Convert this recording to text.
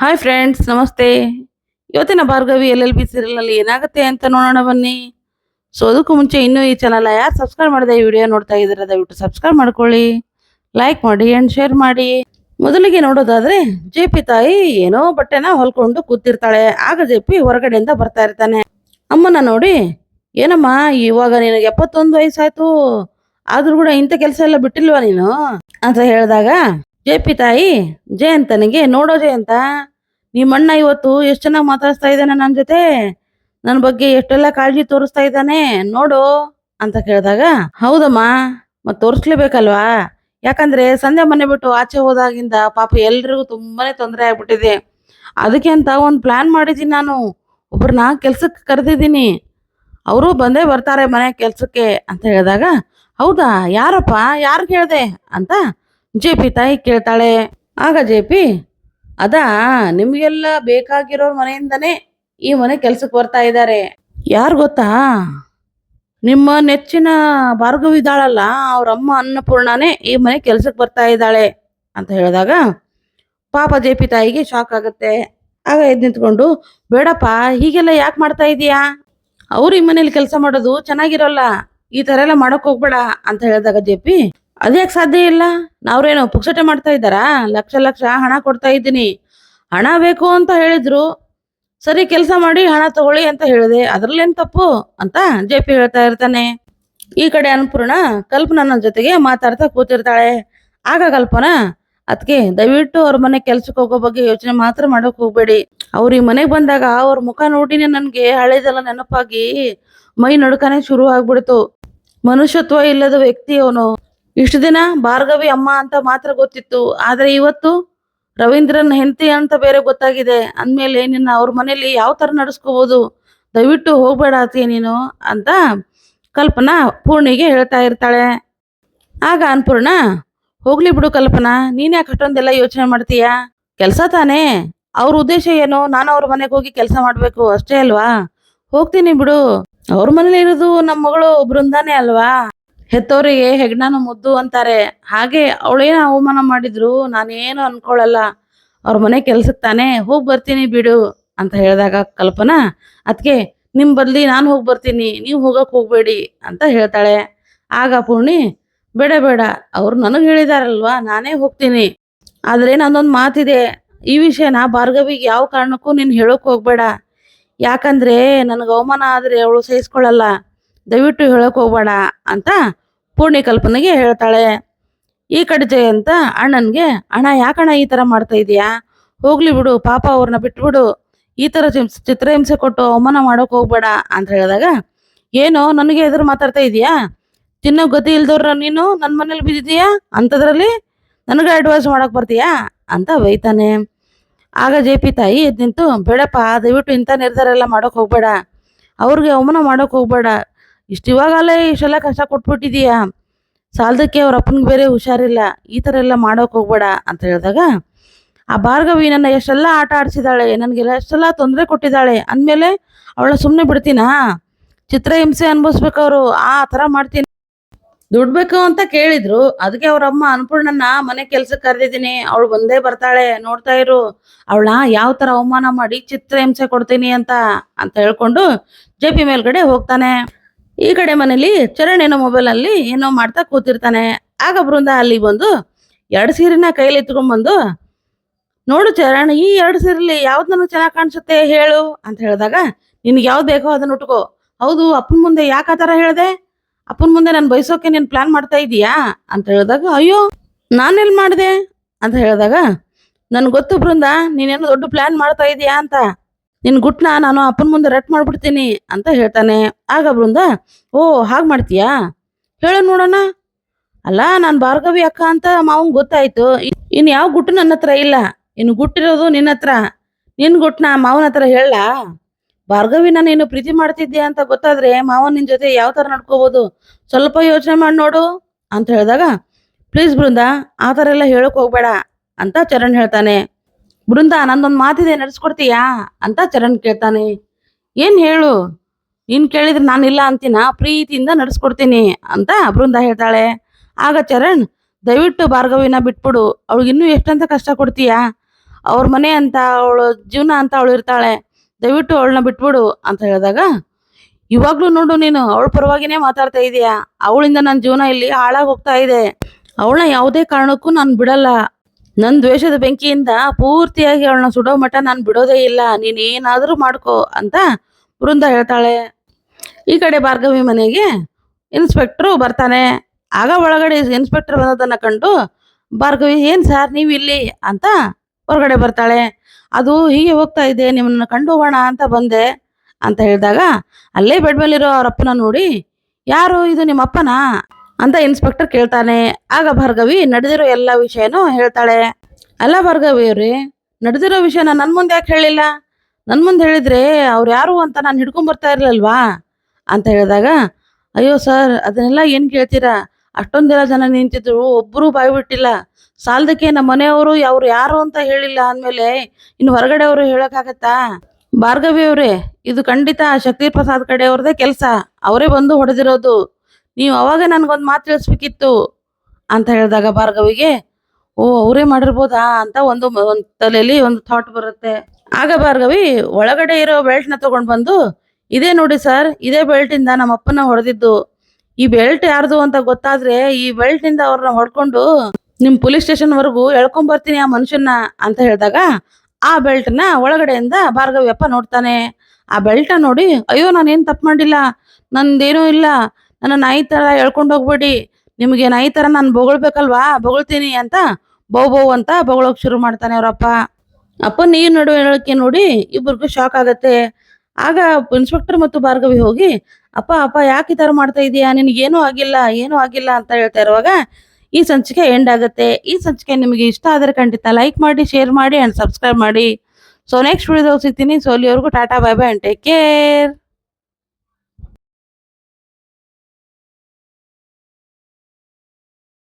Hi friends ನಮಸ್ತೆ. ಇವತ್ತಿನ Bhargavi L L B ಸೀರಿಯಲ್ನಲ್ಲಿ ಏನಾಗುತ್ತೆ ಅಂತ ನೋಡೋಣ ಬನ್ನಿ. ಸೊ ಅದಕ್ಕೂ ಮುಂಚೆ ಇನ್ನೂ ಈ ಚಾನಲ್ ಯಾರು ಸಬ್ಸ್ಕ್ರೈಬ್ ಮಾಡಿದೆ ಈ ವಿಡಿಯೋ ನೋಡ್ತಾ ಇದ್ದೀರಾ, ದಯವಿಟ್ಟು ಸಬ್ಸ್ಕ್ರೈಬ್ ಮಾಡ್ಕೊಳ್ಳಿ. ಲೈಕ್ ಮಾಡಿ ಆ್ಯಂಡ್ ಶೇರ್ ಮಾಡಿ. ಮೊದಲಿಗೆ ನೋಡೋದಾದ್ರೆ ಜೆ ಪಿ ತಾಯಿ ಏನೋ ಬಟ್ಟೆನ ಹೊಲ್ಕೊಂಡು ಕೂತಿರ್ತಾಳೆ. ಆಗ ಜೆ ಪಿ ಹೊರಗಡೆಯಿಂದ ಬರ್ತಾ ಇರ್ತಾನೆ. ಅಮ್ಮನ ನೋಡಿ, ಏನಮ್ಮ, ಇವಾಗ ನಿನಗೆ ಎಪ್ಪತ್ತೊಂದು ವಯಸ್ಸಾಯ್ತು. ಆದ್ರೂ ಕೂಡ ಇಂಥ ಕೆಲಸ ಎಲ್ಲ ಬಿಟ್ಟಿಲ್ವಾ ನೀನು? ಅಂತ ಹೇಳಿದಾಗ ಜೆ ಪಿ ತಾಯಿ ಜಯಂತನಿಗೆ ನೋಡೋ ಜಯಂತ ನಿಮ್ಮಣ್ಣ ಇವತ್ತು ಎಷ್ಟು ಚೆನ್ನಾಗಿ ಮಾತಾಡ್ತಾ ಇದ್ದಾನೆ ನನ್ನ ಜೊತೆ? ನನ್ನ ಬಗ್ಗೆ ಎಷ್ಟೆಲ್ಲ ಕಾಳಜಿ ತೋರಿಸ್ತಾ ಇದ್ದಾನೆ? ನೋಡು ಅಂತ ಕೇಳಿದಾಗ, ಹೌದಮ್ಮ ಮತ್ತೆ ತೋರಿಸ್ಲೇಬೇಕಲ್ವಾ? ಯಾಕಂದ್ರೆ ಸಂಧ್ಯಾ ಮನೆ ಬಿಟ್ಟು ಆಚೆ ಹೋದಾಗಿಂದ ಪಾಪ ಎಲ್ರಿಗೂ ತುಂಬಾನೇ ತೊಂದರೆ ಆಗ್ಬಿಟ್ಟಿದೆ. ಅದಕ್ಕೆ ಅಂತ ಒಂದು ಪ್ಲಾನ್ ಮಾಡಿದ್ದೀನಿ ನಾನು. ಒಬ್ಬರನ್ನ ಕೆಲ್ಸಕ್ಕೆ ಕರೆದಿದ್ದೀನಿ. ಅವರು ಬಂದೇ ಬರ್ತಾರೆ ಮನೆ ಕೆಲ್ಸಕ್ಕೆ ಅಂತ ಹೇಳಿದಾಗ, ಹೌದಾ, ಯಾರಪ್ಪ ಯಾರು ಕೇಳಿದೆ ಅಂತ ಜೆ ಪಿ ತಾಯಿ ಕೇಳ್ತಾಳೆ. ಆಗ ಜೆ ಪಿ, ಅದಾ, ನಿಮಗೆಲ್ಲ ಬೇಕಾಗಿರೋರ್ ಮನೆಯಿಂದನೇ ಈ ಮನೆ ಕೆಲ್ಸಕ್ಕೆ ಬರ್ತಾ ಇದ್ದಾರೆ ಯಾರು ಗೊತ್ತಾ? ನಿಮ್ಮ ನೆಚ್ಚಿನ ಭಾರ್ಗವಿದ್ದಾಳಲ್ಲ ಅವ್ರಮ್ಮ ಅವ್ರ ಅಮ್ಮ ಅನ್ನಪೂರ್ಣನೇ ಈ ಮನೆ ಕೆಲ್ಸಕ್ಕೆ ಬರ್ತಾ ಇದ್ದಾಳೆ. ಅಂತ ಹೇಳಿದಾಗ ಪಾಪ ಜೆ ಪಿ ತಾಯಿಗೆ ಶಾಕ್ ಆಗುತ್ತೆ. ಆಗ ಎದ್ದು ನಿಂತ್ಕೊಂಡು, ಬೇಡಪ್ಪ, ಹೀಗೆಲ್ಲ ಯಾಕೆ ಮಾಡ್ತಾ ಇದೀಯಾ? ಅವ್ರು ಈ ಮನೇಲಿ ಕೆಲಸ ಮಾಡೋದು ಚೆನ್ನಾಗಿರೋಲ್ಲ, ಈ ತರ ಎಲ್ಲ ಮಾಡೋಕೆ ಹೋಗ್ಬೇಡ. ಅಂತ ಹೇಳಿದಾಗ ಜೆ ಪಿ ಅದ್ಯಾಕೆ ಸಾಧ್ಯ ಇಲ್ಲ? ನಾವ್ರೇನು ಪುಕ್ಸಟೆ ಮಾಡ್ತಾ ಇದ್ದಾರಾ? ಲಕ್ಷ ಲಕ್ಷ ಹಣ ಕೊಡ್ತಾ ಇದ್ದೀನಿ. ಹಣ ಬೇಕು ಅಂತ ಹೇಳಿದ್ರು. ಸರಿ, ಕೆಲಸ ಮಾಡಿ ಹಣ ತಗೊಳ್ಳಿ ಅಂತ ಹೇಳಿದೆ. ಅದ್ರಲ್ಲೇನ್ ತಪ್ಪು ಅಂತ ಜೆ ಪಿ ಹೇಳ್ತಾ ಇರ್ತಾನೆ. ಈ ಕಡೆ ಅನ್ನಪೂರ್ಣ ಕಲ್ಪನನ ಜೊತೆಗೆ ಮಾತಾಡ್ತಾ ಕೂತಿರ್ತಾಳೆ. ಆಗ ಕಲ್ಪನಾ ಅದಕ್ಕೆ ದಯವಿಟ್ಟು ಅವ್ರ ಮನೆ ಕೆಲ್ಸಕ್ಕೆ ಹೋಗೋ ಬಗ್ಗೆ ಯೋಚನೆ ಮಾತ್ರ ಮಾಡೋಕ್ ಹೋಗ್ಬೇಡಿ. ಅವ್ರ ಈ ಮನೆಗೆ ಬಂದಾಗ ಅವ್ರ ಮುಖ ನೋಡಿನೇ ನನಗೆ ಹಳೇದೆಲ್ಲ ನೆನಪಾಗಿ ಮೈ ನಡುಕನೇ ಶುರು ಆಗ್ಬಿಡ್ತು. ಮನುಷ್ಯತ್ವ ಇಲ್ಲದ ವ್ಯಕ್ತಿ ಅವನು. ಇಷ್ಟು ದಿನ ಭಾರ್ಗವಿ ಅಮ್ಮ ಅಂತ ಮಾತ್ರ ಗೊತ್ತಿತ್ತು, ಆದ್ರೆ ಇವತ್ತು ರವೀಂದ್ರನ್ ಹೆಂಡತಿ ಅಂತ ಬೇರೆ ಗೊತ್ತಾಗಿದೆ. ಅಂದ್ಮೇಲೆ ನಿನ್ನ ಅವ್ರ ಮನೇಲಿ ಯಾವ ತರ ನಡೆಸ್ಕೋಬೋದು? ದಯವಿಟ್ಟು ಹೋಗ್ಬೇಡ ಅತಿ ನೀನು ಅಂತ ಕಲ್ಪನಾ ಪೂರ್ಣಿಗೆ ಹೇಳ್ತಾ ಇರ್ತಾಳೆ. ಆಗ ಅನ್ಪೂರ್ಣ ಹೋಗ್ಲಿ ಬಿಡು ಕಲ್ಪನಾ, ನೀನ್ ಯಾಕೆ ಅಷ್ಟೊಂದೆಲ್ಲ ಯೋಚನೆ ಮಾಡ್ತೀಯಾ? ಕೆಲಸ ತಾನೇ? ಅವ್ರ ಉದ್ದೇಶ ಏನು? ನಾನು ಅವ್ರ ಮನೆಗೆ ಹೋಗಿ ಕೆಲಸ ಮಾಡಬೇಕು, ಅಷ್ಟೇ ಅಲ್ವಾ? ಹೋಗ್ತೀನಿ ಬಿಡು. ಅವ್ರ ಮನೇಲಿ ಇರೋದು ನಮ್ಮ ಮಗಳು ಬೃಂದಾನೇ ಅಲ್ವಾ? ಹೆತ್ತವರಿಗೆ ಹೆಗ್ಣಾನು ಮುದ್ದು ಅಂತಾರೆ. ಹಾಗೆ ಅವಳೇನು ಅವಮಾನ ಮಾಡಿದ್ರು, ನಾನೇನು ಅನ್ಕೊಳಲ್ಲ. ಅವ್ರ ಮನೆ ಕೆಲ್ಸಕ್ಕೆ ತಾನೇ, ಹೋಗಿ ಬರ್ತೀನಿ ಬಿಡು ಅಂತ ಹೇಳಿದಾಗ ಕಲ್ಪನಾ ಅದಕ್ಕೆ ನಿಮ್ಮ ಬದ್ಲಿ ನಾನು ಹೋಗಿ ಬರ್ತೀನಿ, ನೀವು ಹೋಗಕ್ಕೆ ಹೋಗಬೇಡಿ ಅಂತ ಹೇಳ್ತಾಳೆ. ಆಗ ಪೂರ್ಣಿ, ಬೇಡ ಬೇಡ, ಅವ್ರು ನನಗೆ ಹೇಳಿದಾರಲ್ವಾ, ನಾನೇ ಹೋಗ್ತೀನಿ. ಆದ್ರೆ ನಂದೊಂದು ಮಾತಿದೆ, ಈ ವಿಷಯನ ಭಾರ್ಗವಿಗೆ ಯಾವ ಕಾರಣಕ್ಕೂ ನೀನು ಹೇಳೋಕೆ ಹೋಗಬೇಡ. ಯಾಕಂದ್ರೆ, ನನಗೆ ಅವಮಾನ ಆದ್ರೆ ಅವಳು ಸಹಿಸ್ಕೊಳ್ಳಲ್ಲ ದಯವಿಟ್ಟು ಹೇಳಕ್ ಹೋಗ್ಬೇಡ ಅಂತ ಪೂರ್ಣಿ ಕಲ್ಪನೆಗೆ ಹೇಳ್ತಾಳೆ. ಈ ಕಡೆ ಜಯಂತ ಅಣ್ಣನ್ಗೆ, ಅಣ್ಣ, ಯಾಕಣ್ಣ ಈ ತರ ಮಾಡ್ತಾ ಇದೀಯಾ? ಹೋಗ್ಲಿ ಬಿಡು, ಪಾಪ ಅವ್ರನ್ನ ಬಿಟ್ಬಿಡು. ಈ ಚಿಮ್- ಚಿತ್ರಹಿಂಸೆ ಕೊಟ್ಟು ಅವಮಾನ ಮಾಡೋಕ್ ಹೋಗ್ಬೇಡ ಅಂತ ಹೇಳಿದಾಗ, ಏನೋ, ನನಗೆ ಎದುರು ಮಾತಾಡ್ತಾ ಇದೀಯಾ? ತಿನ್ನೋ ಗತಿ ಇಲ್ದವ್ರ ನೀನು? ನನ್ನ ಮನೇಲಿ ಬಿದ್ದಿದೀಯಾ ಅಂಥದ್ರಲ್ಲಿ ನನಗೆ ಅಡ್ವೈಸ್ ಮಾಡಕ್ ಬರ್ತೀಯಾ? ಅಂತ ಬೈತಾನೆ. ಆಗ ಜೆ ಪಿ ತಾಯಿ ಎದ್ದು ನಿಂತು, ಬೇಡಪ್ಪ, ದಯವಿಟ್ಟು ಇಂಥ ನಿರ್ಧಾರ ಎಲ್ಲ ಮಾಡೋಕ್ ಹೋಗ್ಬೇಡ. ಅವ್ರಿಗೆ ಅವಮಾನ ಮಾಡೋಕ್ ಹೋಗ್ಬೇಡ. ಇಷ್ಟು ಇವಾಗಲೇ ಇಷ್ಟೆಲ್ಲ ಕಷ್ಟ ಕೊಟ್ಬಿಟ್ಟಿದೀಯಾ? ಸಾಲದಕ್ಕೆ ಅವ್ರ ಅಪ್ಪನಿಗೆ ಬೇರೆ ಹುಷಾರಿಲ್ಲ, ಈ ಥರ ಎಲ್ಲ ಮಾಡೋಕೆ ಹೋಗ್ಬೇಡ ಅಂತ ಹೇಳಿದಾಗ, ಆ ಭಾರ್ಗವಿ ನನ್ನ ಎಷ್ಟೆಲ್ಲ ಆಟ ಆಡಿಸಿದಾಳೆ, ನನಗೆಲ್ಲ ಎಷ್ಟೆಲ್ಲ ತೊಂದರೆ ಕೊಟ್ಟಿದ್ದಾಳೆ ಅಂದಮೇಲೆ ಅವಳ ಸುಮ್ಮನೆ ಬಿಡ್ತೀನಾ? ಚಿತ್ರಹಿಂಸೆ ಅನ್ಭವಿಸ್ಬೇಕು ಅವರು, ಆ ಥರ ಮಾಡ್ತೀನಿ. ದುಡ್ಬೇಕು ಅಂತ ಕೇಳಿದ್ರು, ಅದಕ್ಕೆ ಅವ್ರ ಅಮ್ಮ ಅನ್ಪೂರ್ಣನ್ನ ಮನೆ ಕೆಲ್ಸಕ್ಕೆ ಕರೆದಿದ್ದೀನಿ, ಅವಳು ಬಂದೇ ಬರ್ತಾಳೆ, ನೋಡ್ತಾ ಇರು ಅವಳ ಯಾವ ತರ ಅವಮಾನ ಮಾಡಿ ಚಿತ್ರಹಿಂಸೆ ಕೊಡ್ತೀನಿ ಅಂತ ಅಂತ ಹೇಳ್ಕೊಂಡು ಜೆ ಪಿ ಮೇಲ್ಗಡೆ ಹೋಗ್ತಾನೆ. ಈ ಕಡೆ ಮನೇಲಿ ಚರಣ್ ಏನೋ ಮೊಬೈಲಲ್ಲಿ ಏನೋ ಮಾಡ್ತಾ ಕೂತಿರ್ತಾನೆ. ಆಗ ಬೃಂದ ಅಲ್ಲಿ ಬಂದು ಎರಡು ಸೀರೆನ ಕೈಲಿ ಎತ್ಕೊಂಡ್ಬಂದು, ನೋಡು ಚರಣ್, ಈ ಎರಡು ಸೀರೆಲಿ ಯಾವ್ದು ನನಗೆ ಚೆನ್ನಾಗಿ ಕಾಣಿಸುತ್ತೆ ಹೇಳು ಅಂತ ಹೇಳಿದಾಗ, ನಿನ್ಗೆ ಯಾವ್ದು ಬೇಕೋ ಅದನ್ನ ಉಟ್ಕೋ. ಹೌದು, ಅಪ್ಪನ ಮುಂದೆ ಯಾಕೆ ಆ ಥರ ಹೇಳಿದೆ? ಅಪ್ಪನ ಮುಂದೆ ನಾನು ಬಯಸೋಕೆ ನೀನು ಪ್ಲಾನ್ ಮಾಡ್ತಾ ಇದೀಯಾ? ಅಂತ ಹೇಳಿದಾಗ, ಅಯ್ಯೋ ನಾನೆಲ್ಲಿ ಮಾಡಿದೆ? ಅಂತ ಹೇಳಿದಾಗ, ನನ್ಗೆ ಗೊತ್ತು ಬೃಂದ ನೀನೇನೋ ದೊಡ್ಡ ಪ್ಲಾನ್ ಮಾಡ್ತಾ ಇದೀಯಾ ಅಂತ. ನಿನ್ ಗುಟ್ನ ನಾನು ಅಪ್ಪನ ಮುಂದೆ ರಟ್ ಮಾಡ್ಬಿಡ್ತೀನಿ ಅಂತ ಹೇಳ್ತಾನೆ. ಆಗ ಬೃಂದ ಓ, ಹಾಗೆ ಮಾಡ್ತೀಯಾ? ಹೇಳು ನೋಡೋಣ ಅಲ್ಲ, ನಾನು ಭಾರ್ಗವಿ ಅಕ್ಕ ಅಂತ ಮಾವನ್ ಗೊತ್ತಾಯ್ತು. ಇನ್ನು ಇನ್ ಯಾವ ಗುಟ್ಟು ನನ್ನ ಹತ್ರ ಇಲ್ಲ. ಇನ್ನು ಗುಟ್ಟಿರೋದು ನಿನ್ನ ಹತ್ರ. ನಿನ್ ಗುಟ್ನ ಮಾವನ ಹತ್ರ ಹೇಳ. ನಾನು ನೀನು ಪ್ರೀತಿ ಮಾಡ್ತಿದ್ದೆ ಅಂತ ಗೊತ್ತಾದ್ರೆ ಮಾವನ್ ನಿನ್ ಜೊತೆ ಯಾವ ತರ ನಡ್ಕೋಬಹುದು ಸ್ವಲ್ಪ ಯೋಚನೆ ಮಾಡಿ ನೋಡು. ಅಂತ ಹೇಳಿದಾಗ, ಪ್ಲೀಸ್ ಬೃಂದ ಆ ಥರ ಎಲ್ಲ ಹೇಳಕ್ ಹೋಗ್ಬೇಡ ಅಂತ ಚರಣ್ ಹೇಳ್ತಾನೆ. ಬೃಂದ, ನಂದೊಂದು ಮಾತಿದೆ, ನಡೆಸ್ಕೊಡ್ತೀಯಾ? ಅಂತ ಚರಣ್ ಕೇಳ್ತಾನೆ. ಏನ್ ಹೇಳು? ನೀನ್ ಕೇಳಿದ್ರೆ ಇಲ್ಲ ಅಂತೀನ? ಪ್ರೀತಿಯಿಂದ ನಡೆಸ್ಕೊಡ್ತೀನಿ ಅಂತ ಬೃಂದ ಹೇಳ್ತಾಳೆ. ಆಗ ಚರಣ್, ದಯವಿಟ್ಟು ಭಾರ್ಗವಿನ ಬಿಟ್ಬಿಡು. ಅವಳಿಗೆ ಇನ್ನೂ ಎಷ್ಟಂತ ಕಷ್ಟ ಕೊಡ್ತೀಯಾ? ಅವ್ರ ಮನೆ ಅಂತ ಅವಳು, ಜೀವನ ಅಂತ ಅವಳು ಇರ್ತಾಳೆ. ದಯವಿಟ್ಟು ಅವಳನ್ನ ಬಿಟ್ಬಿಡು ಅಂತ ಹೇಳಿದಾಗ, ಇವಾಗ್ಲೂ ನೋಡು ನೀನು, ಅವಳ ಪರವಾಗಿನೇ ಮಾತಾಡ್ತಾ ಇದೀಯಾ? ಅವಳಿಂದ ನನ್ನ ಜೀವನ ಇಲ್ಲಿ ಹಾಳಾಗಿ ಹೋಗ್ತಾ ಇದೆ. ಅವಳನ್ನ ಯಾವುದೇ ಕಾರಣಕ್ಕೂ ನಾನು ಬಿಡಲ್ಲ. ನನ್ನ ದ್ವೇಷದ ಬೆಂಕಿಯಿಂದ ಪೂರ್ತಿಯಾಗಿ ಅವಳನ್ನ ಸುಡೋ ಮಠ ನಾನು ಬಿಡೋದೇ ಇಲ್ಲ. ನೀನೇನಾದರೂ ಮಾಡ್ಕೋ ಅಂತ ವೃಂದ ಹೇಳ್ತಾಳೆ. ಈ ಕಡೆ ಭಾರ್ಗವಿ ಮನೆಗೆ ಇನ್ಸ್ಪೆಕ್ಟ್ರು ಬರ್ತಾನೆ. ಆಗ ಒಳಗಡೆ ಇನ್ಸ್ಪೆಕ್ಟರ್ ಬಂದದನ್ನ ಕಂಡು, ಭಾರ್ಗವಿ, ಏನ್ ಸರ್ ನೀವು ಇಲ್ಲಿ? ಅಂತ ಹೊರಗಡೆ ಬರ್ತಾಳೆ. ಅದು ಹೀಗೆ ಹೋಗ್ತಾ ಇದೆ, ನಿಮ್ಮನ್ನ ಕಂಡು ಹೋಗೋಣ ಅಂತ ಬಂದೆ. ಅಂತ ಹೇಳಿದಾಗ, ಅಲ್ಲೇ ಬೆಡ್ ಮೇಲಿರೋ ಅವರಪ್ಪನ ನೋಡಿ. ಯಾರು? ಇದು ನಿಮ್ಮ ಅಪ್ಪನಾ ಅಂತ ಇನ್ಸ್ಪೆಕ್ಟರ್ ಕೇಳ್ತಾನೆ. ಆಗ ಭಾರ್ಗವಿ ನಡೆದಿರೋ ಎಲ್ಲ ವಿಷಯನೂ ಹೇಳ್ತಾಳೆ. ಅಲ್ಲ ಭಾರ್ಗವಿ ಅವ್ರಿ, ನಡೆದಿರೋ ವಿಷಯನ ನನ್ನ ಮುಂದೆ ಯಾಕೆ ಹೇಳಿಲ್ಲ? ನನ್ನ ಮುಂದೆ ಹೇಳಿದ್ರೆ ಅವ್ರು ಯಾರು ಅಂತ ನಾನು ಹಿಡ್ಕೊಂಡ್ ಬರ್ತಾ ಇರ್ಲಿಲ್ವಾ? ಅಂತ ಹೇಳಿದಾಗ, ಅಯ್ಯೋ ಸರ್, ಅದನ್ನೆಲ್ಲ ಏನ್ ಕೇಳ್ತೀರಾ? ಅಷ್ಟೊಂದೆಲ್ಲ ಜನ ನಿಂತಿದ್ರು, ಒಬ್ರು ಬಾಯಿ ಬಿಟ್ಟಿಲ್ಲ. ಸಾಲದಕ್ಕೆ ನಮ್ಮ ಮನೆಯವರು ಅವ್ರು ಯಾರು ಅಂತ ಹೇಳಿಲ್ಲ ಅಂದ್ಮೇಲೆ ಇನ್ನು ಹೊರಗಡೆ ಅವರು ಹೇಳೋಕ್ಕಾಗತ್ತಾ? ಭಾರ್ಗವಿ ಅವರೇ, ಇದು ಖಂಡಿತ ಶಕ್ತಿ ಪ್ರಸಾದ್ ಕಡೆಯವ್ರದೇ ಕೆಲಸ. ಅವರೇ ಬಂದು ಹೊಡೆದಿರೋದು. ನೀವು ಅವಾಗ ನನಗೊಂದು ಮಾತು ತಿಳಿಸ್ಬೇಕಿತ್ತು ಅಂತ ಹೇಳಿದಾಗ ಭಾರ್ಗವಿಗೆ, ಓ, ಅವರೇ ಮಾಡಿರ್ಬೋದಾ ಅಂತ ಒಂದು ಒಂದು ತಲೆಯಲ್ಲಿ ಒಂದು ಥಾಟ್ ಬರುತ್ತೆ. ಆಗ ಭಾರ್ಗವಿ ಒಳಗಡೆ ಇರೋ ಬೆಲ್ಟ್ನ ತಗೊಂಡ್ ಬಂದು, ಇದೇ ನೋಡಿ ಸರ್ ಇದೇ ಬೆಲ್ಟ್ ಇಂದ ನಮ್ಮ ಅಪ್ಪನ ಹೊಡೆದಿದ್ದು. ಈ ಬೆಲ್ಟ್ ಯಾರ್ದು ಅಂತ ಗೊತ್ತಾದ್ರೆ ಈ ಬೆಲ್ಟ್ ಇಂದ ಅವ್ರನ್ನ ಹೊಡ್ಕೊಂಡು ನಿಮ್ ಪೊಲೀಸ್ ಸ್ಟೇಷನ್ ವರೆಗೂ ಎಳ್ಕೊಂಡ್ ಬರ್ತೀನಿ ಆ ಮನುಷ್ಯನ ಅಂತ ಹೇಳಿದಾಗ ಆ ಬೆಲ್ಟ್ನ ಒಳಗಡೆಯಿಂದ ಭಾರ್ಗವಿ ಅಪ್ಪ ನೋಡ್ತಾನೆ. ಆ ಬೆಲ್ಟ್ ನೋಡಿ, ಅಯ್ಯೋ, ನಾನೇನ್ ತಪ್ಪು ಮಾಡಿಲ್ಲ, ನಂದೇನೂ ಇಲ್ಲ. ನನ್ನ ನಾಯಿ ತರ ಎಳ್ಕೊಂಡು ಹೋಗ್ಬೇಡಿ. ನಿಮಗೆ ನಾಯಿ ತರ ನಾನು ಬೊಗಳ್ಬೇಕಲ್ವಾ? ಬೊಗಳ್ತೀನಿ ಅಂತ ಬೌ ಬೌ ಅಂತ ಬೊಗಳೋಕೆ ಶುರು ಮಾಡ್ತಾನೆ ಅವರಪ್ಪ ಅಪ್ಪ. ನೀರ್ ನಡುವೆ ಹೇಳಕ್ಕೆ ನೋಡಿ ಇಬ್ಬರಿಗೂ ಶಾಕ್ ಆಗುತ್ತೆ. ಆಗ ಇನ್ಸ್ಪೆಕ್ಟರ್ ಮತ್ತು ಭಾರ್ಗವಿ ಹೋಗಿ, ಅಪ್ಪ ಅಪ್ಪ, ಯಾಕೆ ಈ ತರ ಮಾಡ್ತಾ ಇದೀಯಾ? ನಿನಗೇನೂ ಆಗಿಲ್ಲ, ಏನೂ ಆಗಿಲ್ಲ ಅಂತ ಹೇಳ್ತಾ ಇರುವಾಗ ಈ ಸಂಚಿಕೆ ಎಂಡ್ ಆಗುತ್ತೆ. ಈ ಸಂಚಿಕೆ ನಿಮಗೆ ಇಷ್ಟ ಆದರೆ ಖಂಡಿತ ಲೈಕ್ ಮಾಡಿ ಶೇರ್ ಮಾಡಿ ಅಂಡ್ ಸಬ್ಸ್ಕ್ರೈಬ್ ಮಾಡಿ. ಸೊ ನೆಕ್ಸ್ಟ್ ವಿಡಿಯೋದಾಗ ಸಿಗ್ತೀನಿ. ಸೊ ಅಲ್ಲಿವರೆಗೂ tata bye bye and take care